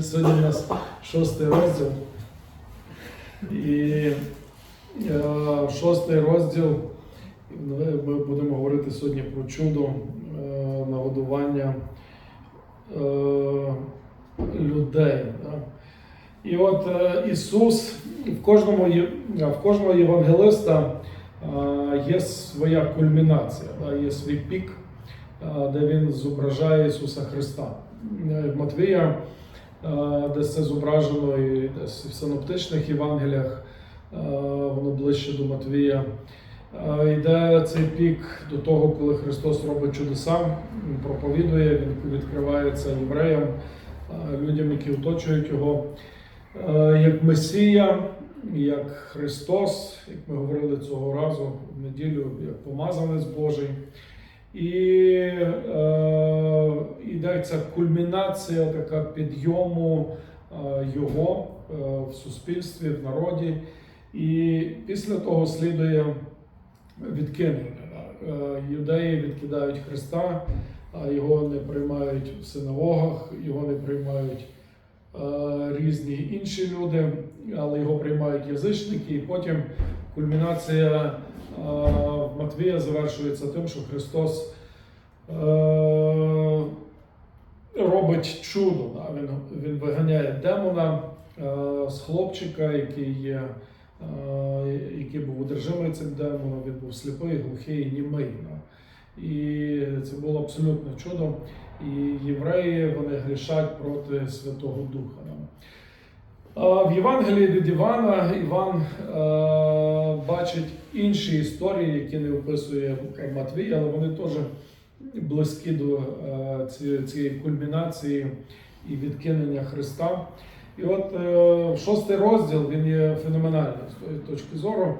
Сьогодні у нас шостий розділ. І е, шостий розділ. Ми будемо говорити сьогодні про чудо е, нагодування е, людей. І от е, Ісус в кожному, в кожного євангелиста є своя кульмінація, є свій пік, де він зображає Ісуса Христа. Е, Матвія, е, десь це зображено і десь в синоптичних Євангеліях, е, воно ближче до Матвія. Йде цей пік до того, коли Христос робить чудеса, Він проповідує, Він відкривається євреям, людям, які оточують його, як Месія, як Христос, як ми говорили цього разу в неділю, як помазанець Божий. І е, йдеться кульмінація така підйому е, його е, в суспільстві, в народі. І після того слідує відкинення. Е, Юдеї відкидають Христа, його не приймають в синагогах, його не приймають різні інші люди, але його приймають язичники. І потім кульмінація Матвія завершується тим, що Христос е, робить чудо. Він, він виганяє демона е, з хлопчика, який є. е, Який був одержимий цим демоном, він був сліпий, глухий, німий. І це було абсолютно чудо. І євреї вони грішать проти Святого Духа. В Євангелії від Івана Іван е, бачить інші історії, які не описує Матвій, але вони теж близькі до е, цієї, кульмінації і відкинення Христа. І от е, шостий розділ він є феноменальний з тої точки зору,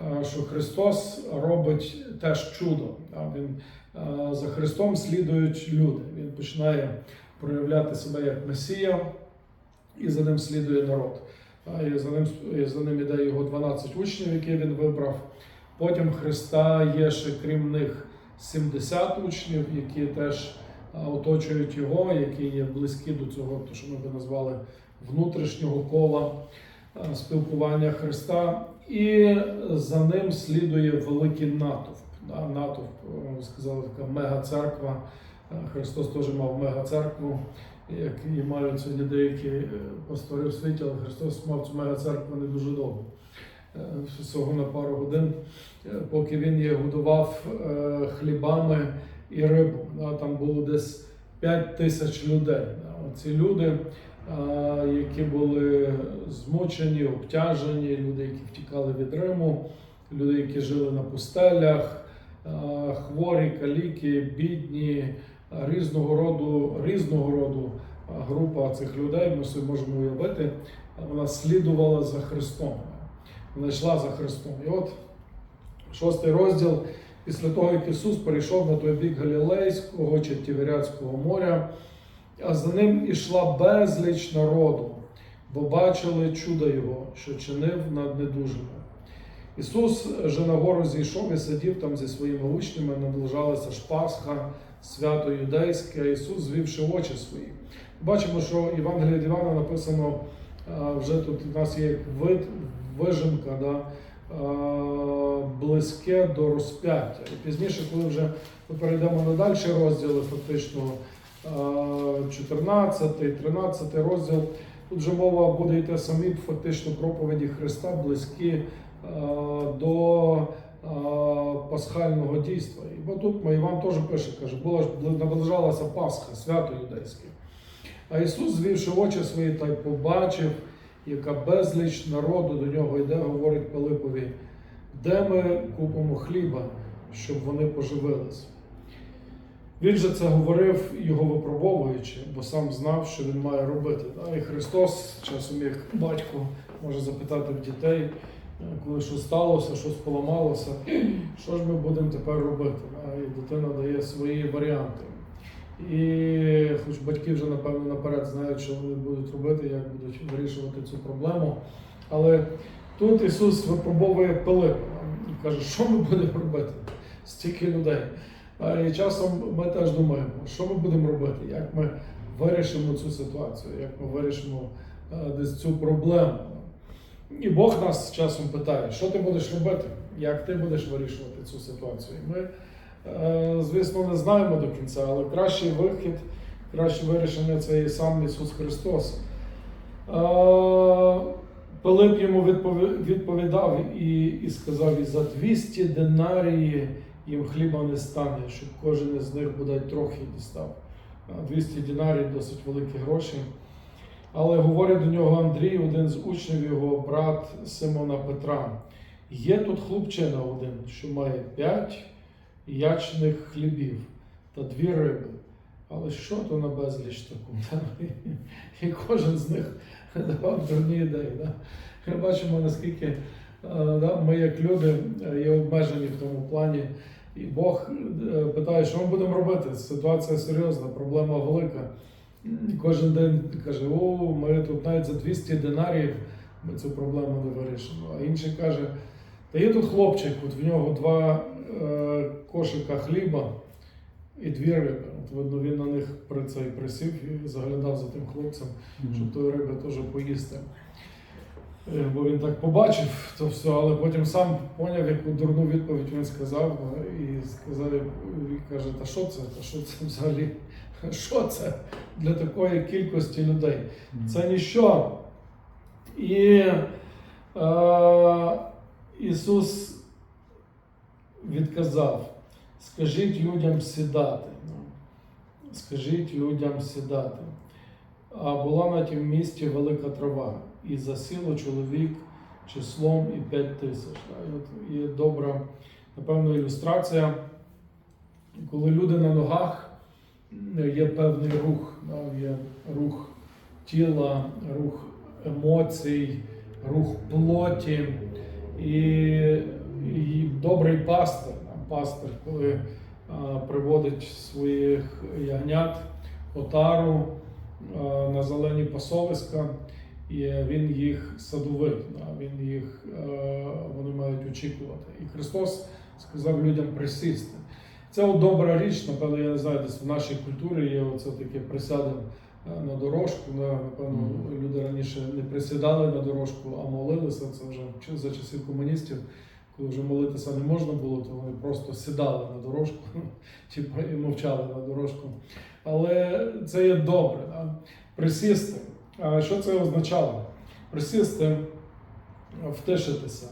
е, що Христос робить теж чудо. Він, за Христом слідують люди. Він починає проявляти себе як Месія, і за ним слідує народ. І за ним, і за ним іде його 12 учнів, які він вибрав. Потім Христа є ще крім них 70 учнів, які теж оточують його, які є близькі до цього, то що ми би назвали внутрішнього кола спілкування Христа. І за ним слідує великий натовп. Натовп, о, сказали, така мега-церква. Христос теж мав мега-церкву як і мають сьогодні деякі е, пастори в світі, але Христос мав цю мега-церкву не дуже довго. Е, Всього на пару годин, е, поки він її годував хлібами і рибу. Там було десь 5 тисяч людей. Да. Ці люди, які були змучені, обтяжені, люди, які втікали від Риму, люди, які жили на пустелях, хворі, каліки, бідні, різного роду, різного роду група цих людей, ми собі можемо уявити, вона слідувала за Христом. Вона йшла за Христом. І от шостий розділ, після того, як Ісус перейшов на той бік Галілейського чи Тіверяцького моря, а за ним ішла безліч народу, бо бачили чудо Його, що чинив над недужими. Ісус же на гору зійшов і сидів там зі своїми учнями, наближалася ж Пасха, свято юдейське, Ісус, звівши очі свої. Бачимо, що Євангеліє від Івана написано вже тут у нас є вид, вижимка, да, близьке до розп'яття. І пізніше, коли вже ми перейдемо на далі розділи, фактично 14, 13 розділ, тут вже мова буде йти самі фактично проповіді Христа, близькі до пасхального дійства. І тут Іван теж пише, каже, була наближалася Пасха, свято юдейське. А Ісус, звівши очі свої, та й побачив, яка безліч народу до нього йде, говорить Пилипові, де ми купимо хліба, щоб вони поживились. Він же це говорив, його випробовуючи, бо сам знав, що він має робити. І Христос, часом як батько, може запитати в дітей, коли щось сталося, щось поламалося, що ж ми будемо тепер робити? І дитина дає свої варіанти. І хоч батьки вже, напевно, наперед знають, що вони будуть робити, як будуть вирішувати цю проблему. Але тут Ісус випробовує Пилипа і каже, що ми будемо робити? Стільки людей. І часом ми теж думаємо, що ми будемо робити, як ми вирішимо цю ситуацію, як ми вирішимо е, десь цю проблему. І Бог нас часом питає, що ти будеш робити, як ти будеш вирішувати цю ситуацію. Ми, е, звісно, не знаємо до кінця, але кращий вихід, краще вирішення це і сам Ісус Христос. Е, Пилип йому відповідав і, і сказав: і за 200 динарії їм хліба не стане, щоб кожен із них бодай трохи дістав. 200 динарій досить великі гроші. Але говорить до нього Андрій, один з учнів його, брат Симона Петра. Є тут хлопчина один, що має п'ять ячних хлібів та дві риби. Але що то на безліч таку? І кожен з них давав дурні ідеї. Ми бачимо, наскільки е, ми, як люди, е, є обмежені в тому плані. І Бог е, питає, що ми будемо робити? Ситуація серйозна, проблема велика. І Кожен день каже: о, ми тут навіть за 200 динарів ми цю проблему не вирішимо. А інший каже: та є тут хлопчик, от в нього два е, кошика хліба і дві риби. От видно, він на них при цей присів і заглядав за тим хлопцем, щоб тої риби теж поїсти. Е, Бо він так побачив то все, але потім сам поняв, яку дурну відповідь він сказав, е, і сказав, і каже, та що це? Та що це взагалі? Що це для такої кількості людей? Це ніщо. І е, Ісус відказав: скажіть людям сідати. Скажіть людям сідати. А була на тім місті велика трава, і засіло чоловік числом і п'ять тисяч. І є добра, напевно, ілюстрація, коли люди на ногах є певний рух, є рух тіла, рух емоцій, рух плоті. І, і добрий пастир, пастир, коли приводить своїх ягнят отару на зелені пасовиська, і він їх садовить, да, він їх, е, вони мають очікувати. І Христос сказав людям присісти. Це от добра річ, напевно, я не знаю, десь в нашій культурі є оце таке присядемо на дорожку. Напевно, люди раніше не присідали на дорожку, а молилися. Це вже за часів комуністів, коли вже молитися не можна було, то вони просто сідали на дорожку, типу, і мовчали на дорожку. Але це є добре. Да? Присісти. А що це означало? Присісти, втишитися,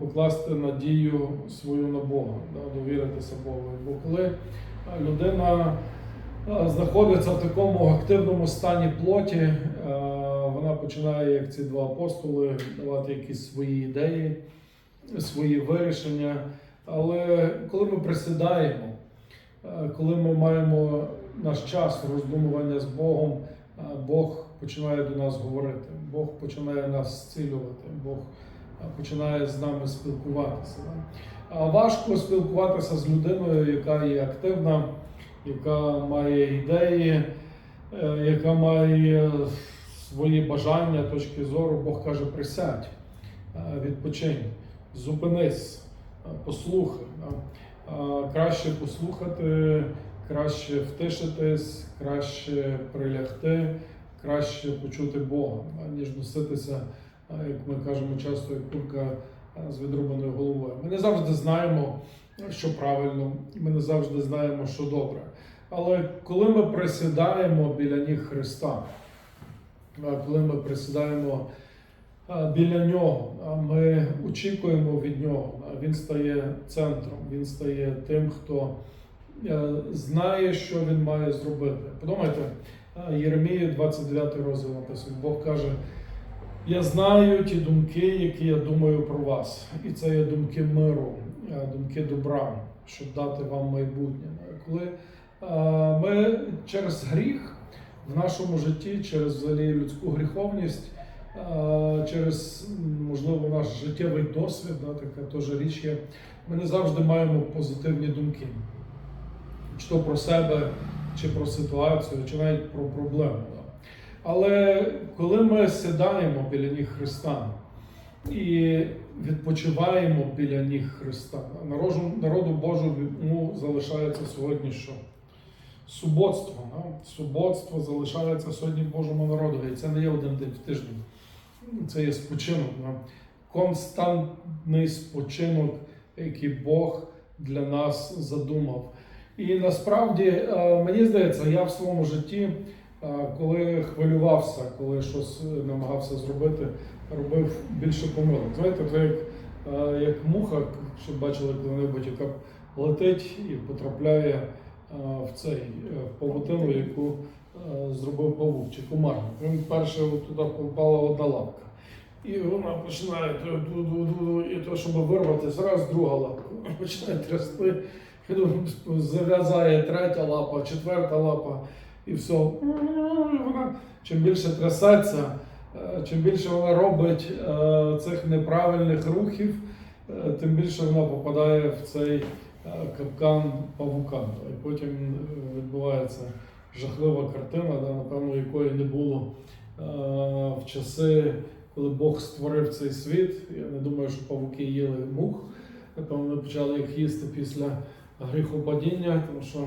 покласти надію свою на Бога, да, довіритися Богу. Бо коли людина знаходиться в такому активному стані плоті, вона починає, як ці два апостоли, давати якісь свої ідеї, свої вирішення. Але коли ми присідаємо, коли ми маємо наш час роздумування з Богом, Бог починає до нас говорити, Бог починає нас зцілювати, Бог починає з нами спілкуватися. важко спілкуватися з людиною, яка є активна, яка має ідеї, е, яка має свої бажання, точки зору. Бог каже: присядь, е, відпочинь, зупинись, е, послухай. Краще послухати, краще втишитись, краще прилягти, краще почути Бога, ніж носитися, як ми кажемо часто, як курка з відрубаною головою. Ми не завжди знаємо, що правильно, ми не завжди знаємо, що добре. Але коли ми присідаємо біля ніг Христа, коли ми присідаємо біля нього, ми очікуємо від нього, він стає центром, він стає тим, хто е, знає, що він має зробити. Подумайте, Єремії 29 розділ написано, Бог каже. Я знаю ті думки, які я думаю про вас. І це є думки миру, думки добра, щоб дати вам майбутнє. Коли ми через гріх в нашому житті, через взагалі людську гріховність, через можливо наш життєвий досвід, така теж річ є, ми не завжди маємо позитивні думки. Чи то про себе, чи про ситуацію, чи навіть про проблему. Але коли ми сідаємо біля ніг Христа і відпочиваємо біля ніг Христа, народу, народу Божому залишається сьогодні що? суботство. Да? Суботство залишається сьогодні Божому народу. І це не є один день в тиждень. Це є спочинок. Да? Константний спочинок, який Бог для нас задумав. І насправді е, мені здається, я в своєму житті, коли хвилювався, коли щось намагався зробити, робив більше помилок. Знаєте, це як, е, як муха, що бачили коли-небудь, яка летить і потрапляє е, в цей е, в павутину, яку е, зробив павук чи комарник. Він перше туди попала одна лапка. І вона починає і то, щоб вирватися, раз друга лапка. Починає трясти, зав'язає третя лапа, четверта лапа, і все. Вона чим більше трясеться, е, чим більше вона робить е, цих неправильних рухів, е, тим більше вона попадає в цей е, капкан павука. І потім е, відбувається жахлива картина, напевно, якої не було е, в часи, коли Бог створив цей світ. Я не думаю, що павуки їли мух. Напевно, вони почали їх їсти після гріхопадіння, тому що е,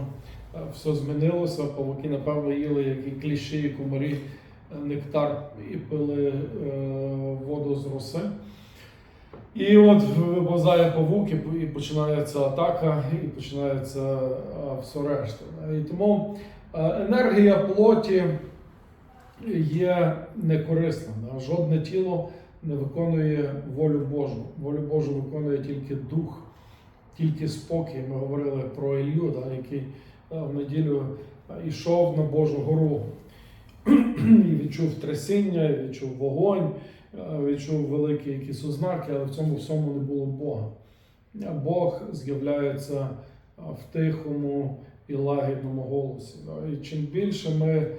все змінилося. Павуки, напевно, їли, як і кліщі, і комарі, е, нектар і пили е, воду з роси. І от виповзає павук, і починається атака, і починається все решта. І тому е, енергія плоті є некорисна. Жодне тіло не виконує волю Божу. Волю Божу виконує тільки дух, тільки спокій. Ми говорили про Ілью, який в неділю е, йшов на Божу гору і відчув трясіння, відчув вогонь, е, відчув великі якісь ознаки, але в цьому всьому не було Бога. Бог з'являється е, в тихому і лагідному голосі. І чим більше ми е,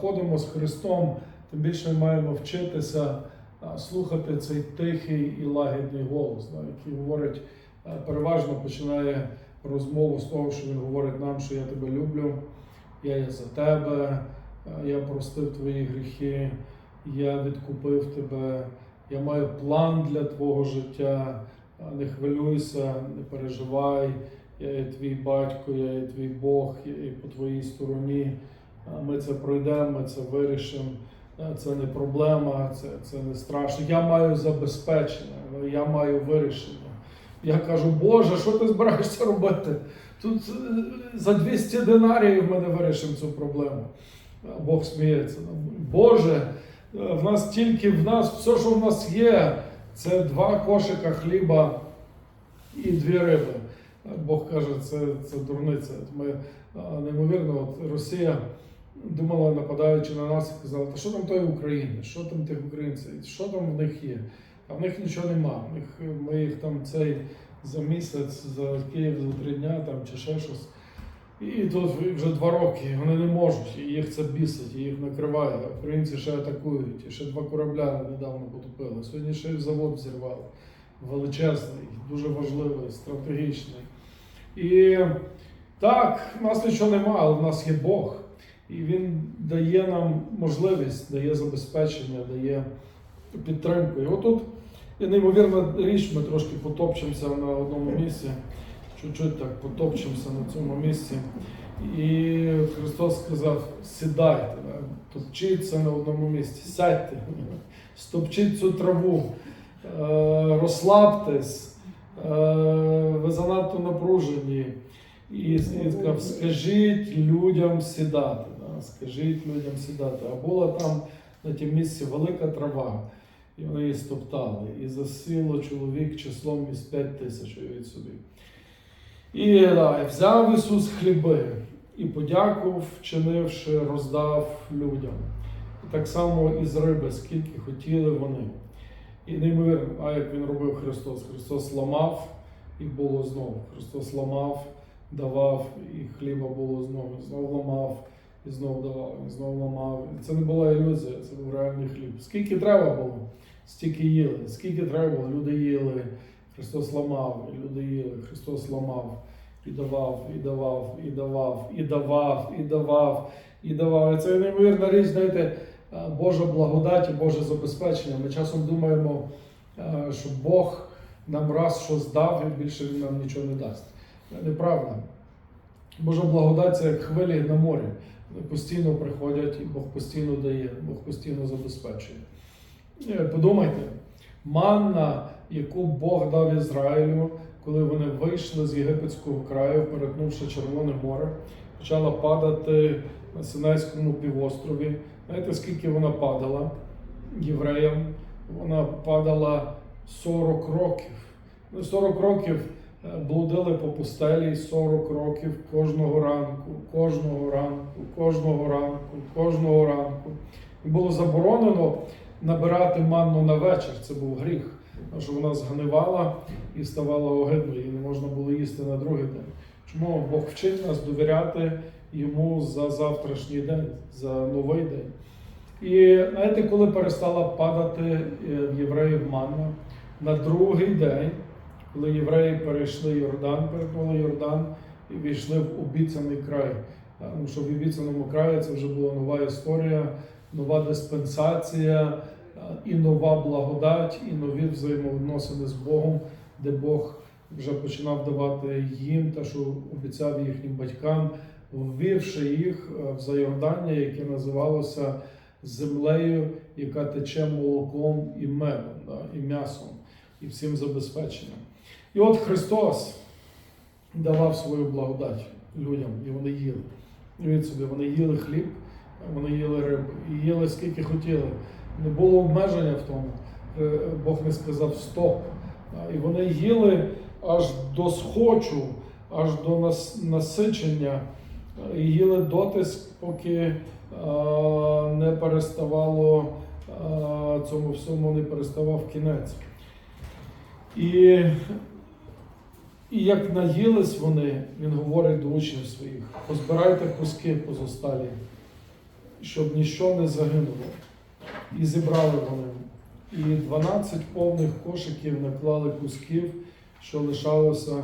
ходимо з Христом, тим більше ми маємо вчитися е, слухати цей тихий і лагідний голос, який говорить, е, переважно починає розмову з того, що він говорить нам, що я тебе люблю, я є за тебе, е, я простив твої гріхи, я відкупив тебе, я маю план для твого життя. е, Не хвилюйся, не переживай, я є твій батько, я є твій Бог, я є по твоїй стороні. Ми це пройдемо, ми це вирішимо. Е, Це не проблема, це, це не страшно. Я маю забезпечення, я маю вирішення. Я кажу, Боже, що ти збираєшся робити? Тут е, за 200 динаріїв ми не вирішимо цю проблему. Бог сміється. Боже, е, в нас тільки в нас все, що в нас є, це два кошика хліба і дві риби. Бог каже, це, це дурниця. Ми неймовірно, от Росія думала, нападаючи на нас, і казала, та що там тої України, що там тих українців, що там в них є? А в них нічого нема. В них, ми їх там цей за місяць, за Київ за три дня там, чи ще щось. І тут вже два роки вони не можуть, і їх це бісить, і їх накриває. Українці ще атакують, і ще два корабля недавно потопили. Сьогодні ще й завод взірвали. Величезний, дуже важливий, стратегічний. І так, в нас нічого немає, але в нас є Бог. І Він дає нам можливість, дає забезпечення, дає підтримку. І отут є неймовірна річ, ми трошки потопчемося на одному місці, чуть-чуть так потопчемося на цьому місці. І Христос сказав: сідайте, топчіться на одному місці, сядьте, стопчіть цю траву, е, розслабтесь, е, ви занадто напружені. І, і сказав, скажіть людям сідати. Скажіть людям сідати. А була там на тім місці велика трава, і вони її стоптали. І засіло чоловік числом із п'ять тисяч від собі. І да, взяв Ісус хліби і подякував, вчинивши, роздав людям. І так само і з риби, скільки хотіли вони. І неймовірно, а як він робив Христос? Христос ламав і було знову. Христос ламав, давав, і хліба було знову. Знову ламав і знову давав, і знову ламав. І це не була ілюзія, це був реальний хліб. Скільки треба було, стільки їли. Скільки треба люди їли. Христос ламав, люди їли, Христос ламав, і давав, і давав, і давав, і давав, і давав, і давав. І це неймовірна річ, знаєте, е, Божа благодать і Боже забезпечення. Ми часом думаємо, е, що Бог нам раз щось дав, і більше він нам нічого не дасть. Неправда. Божа благодать це як хвилі на морі. Вони постійно приходять, і Бог постійно дає, Бог постійно забезпечує. Подумайте, манна, яку Бог дав Ізраїлю, коли вони вийшли з єгипетського краю, перетнувши Червоне море, почала падати на Синайському півострові. Знаєте, скільки вона падала євреям? Вона падала 40 років. Ми 40 років е, блудили по пустелі 40 років кожного ранку, кожного ранку, кожного ранку, кожного ранку. І було заборонено набирати манну на вечір. Це був гріх. Тому що вона згнивала і ставала огидною, і не можна було їсти на другий день. Чому Бог вчить нас довіряти йому за завтрашній день, за новий день? І знаєте, коли перестала падати е, в євреїв манна, на другий день, коли євреї перейшли Йордан, перетнули Йордан і війшли в обіцяний край. Тому що в обіцяному краї це вже була нова історія, нова диспенсація і нова благодать, і нові взаємовідносини з Богом, де Бог вже починав давати їм те, що обіцяв їхнім батькам, ввівши їх е, в зайордання, яке називалося землею, яка тече молоком і медом, да, і м'ясом, і всім забезпеченням. І от Христос давав свою благодать людям, і вони їли. Уявіть собі, вони їли хліб, вони їли рибу, і їли скільки хотіли. Не було обмеження в тому. Е, Бог не сказав стоп. І вони їли аж до схочу, аж до нас- насичення, і їли дотиск, поки не переставало цьому всьому не переставав кінець. І, і як наїлись вони, він говорить до учнів своїх: позбирайте куски позосталі, щоб ніщо не загинуло. І зібрали вони. І 12 повних кошиків наклали кусків, що лишалося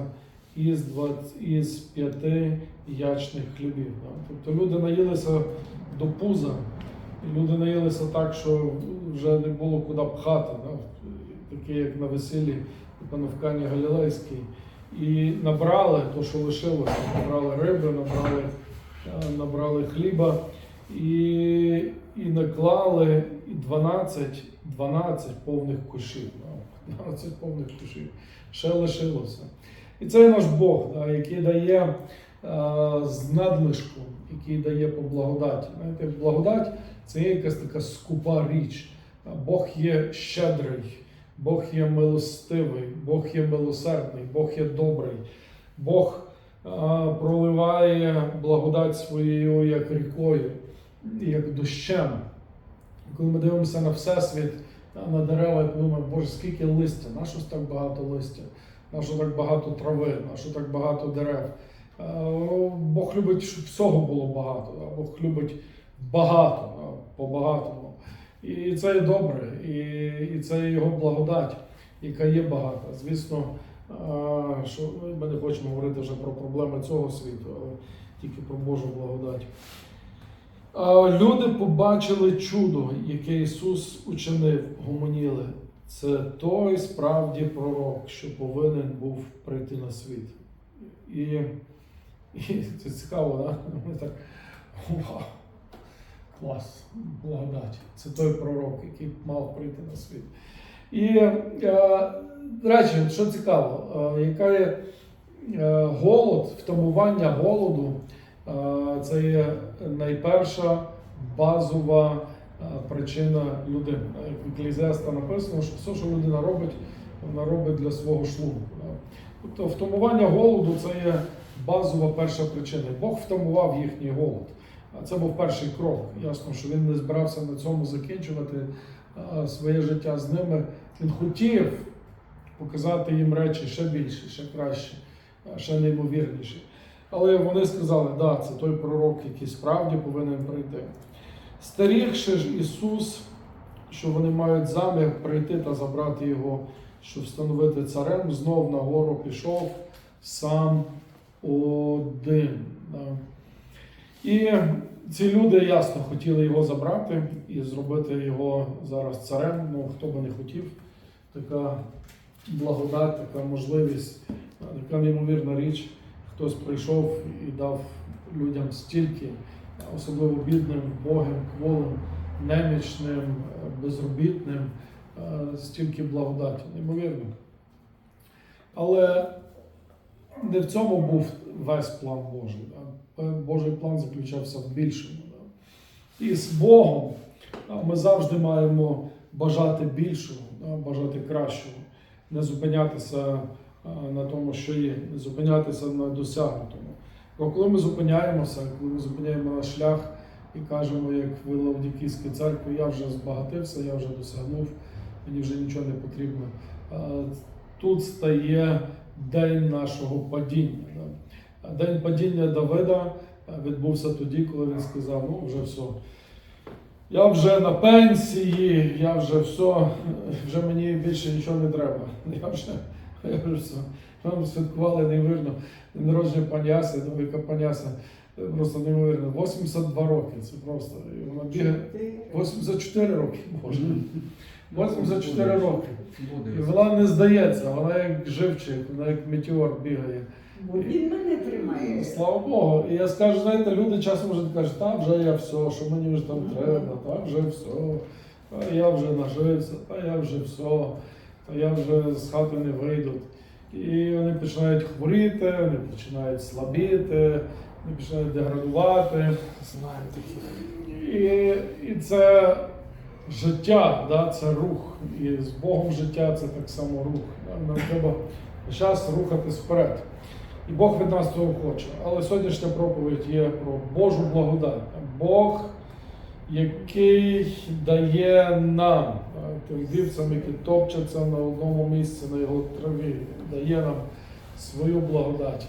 із, 20, із п'яти ячних хлібів. Тобто люди наїлися до пуза, і люди наїлися так, що вже не було куди пхати, таке як на весіллі у панувкані Галілейській. І набрали то, що лишилося, набрали риби, набрали, е, набрали хліба і, і наклали і 12, 12 повних кушів. да, 12 повних кушів. Ще лишилося. І це наш Бог, да, який дає е, з надлишком, який дає по благодаті. Знаєте, благодать це якась така скупа річ. Бог є щедрий, Бог є милостивий, Бог є милосердний, Бог є добрий. Бог е, проливає благодать своєю як рікою, як дощем. Коли ми дивимося на Всесвіт, на дерева, і подумаємо, Боже, скільки листя, на що ж так багато листя, на що так багато трави, на що так багато дерев. Е, Бог любить, щоб всього було багато. Бог любить багато, по-багатому. І це є добре, і, і це є його благодать, яка є багата. Звісно, е, що ми не хочемо говорити вже про проблеми цього світу, але тільки про Божу благодать. Люди побачили чудо, яке Ісус учинив, гомоніли. Це той справді пророк, що повинен був прийти на світ. І, і це цікаво, да? Ми так вау, клас, благодать. Це той пророк, який мав прийти на світ. І, е, до речі, що цікаво, е, яка є е, голод, втамування голоду. Це є найперша базова причина людини. Як в Еклезіаста написано, що все, що людина робить, вона робить для свого шлунку. Тобто втамування голоду це є базова перша причина. Бог втамував їхній голод. Це був перший крок. Ясно, що він не збирався на цьому закінчувати своє життя з ними. Він хотів показати їм речі ще більше, ще краще, ще неймовірніші. Але вони сказали, да, це той пророк, який справді повинен прийти. Старігши ж Ісус, що вони мають замір прийти та забрати його, щоб встановити царем, знов на гору пішов сам один. І ці люди ясно хотіли його забрати і зробити його зараз царем. Ну хто би не хотів, така благодать, така можливість, така неймовірна річ. Хтось прийшов і дав людям стільки, особливо бідним, богим, кволим, немічним, безробітним, е, стільки благодаті, неймовірно. Але не в цьому був весь план Божий. Божий план заключався в більшому. І з Богом ми завжди маємо бажати більшого, бажати кращого, не зупинятися на тому, що є, зупинятися на досягнутому. Бо коли ми зупиняємося, коли ми зупиняємо наш шлях і кажемо, як в Лавдікійській церкві, я вже збагатився, я вже досягнув, мені вже нічого не потрібно. Тут стає день нашого падіння. День падіння Давида відбувся тоді, коли він сказав: ну вже все. Я вже на пенсії, я вже все, вже мені більше нічого не треба. Я вже, я. Ми святкували неймовірно народження паняся, Довика паняся. Е, Просто неймовірно. 82 роки. Це просто. І вона бігає. 84 роки, боже. 84 роки. І вона не здається, вона як живчик, вона як метеор бігає. Бо він мене тримає. Слава Богу. І я скажу, знаєте, люди часом вже кажуть, та вже я все, що мені вже там треба, та вже все, та я вже нажився, та я вже все, та я вже з хати не вийду. І вони починають хворіти, вони починають слабіти, вони починають деградувати. Знаю. І, і це життя, да, це рух. І з Богом життя це так само рух. Нам треба час рухатись вперед. І Бог від нас цього хоче. Але сьогоднішня проповідь є про Божу благодать. Бог, який дає нам, тим дівцям, які топчаться на одному місці на його траві, дає нам свою благодать.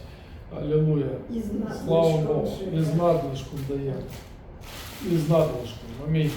Алілуя. Слава Богу. І з надлишком дає. І з надлишком. Амінь.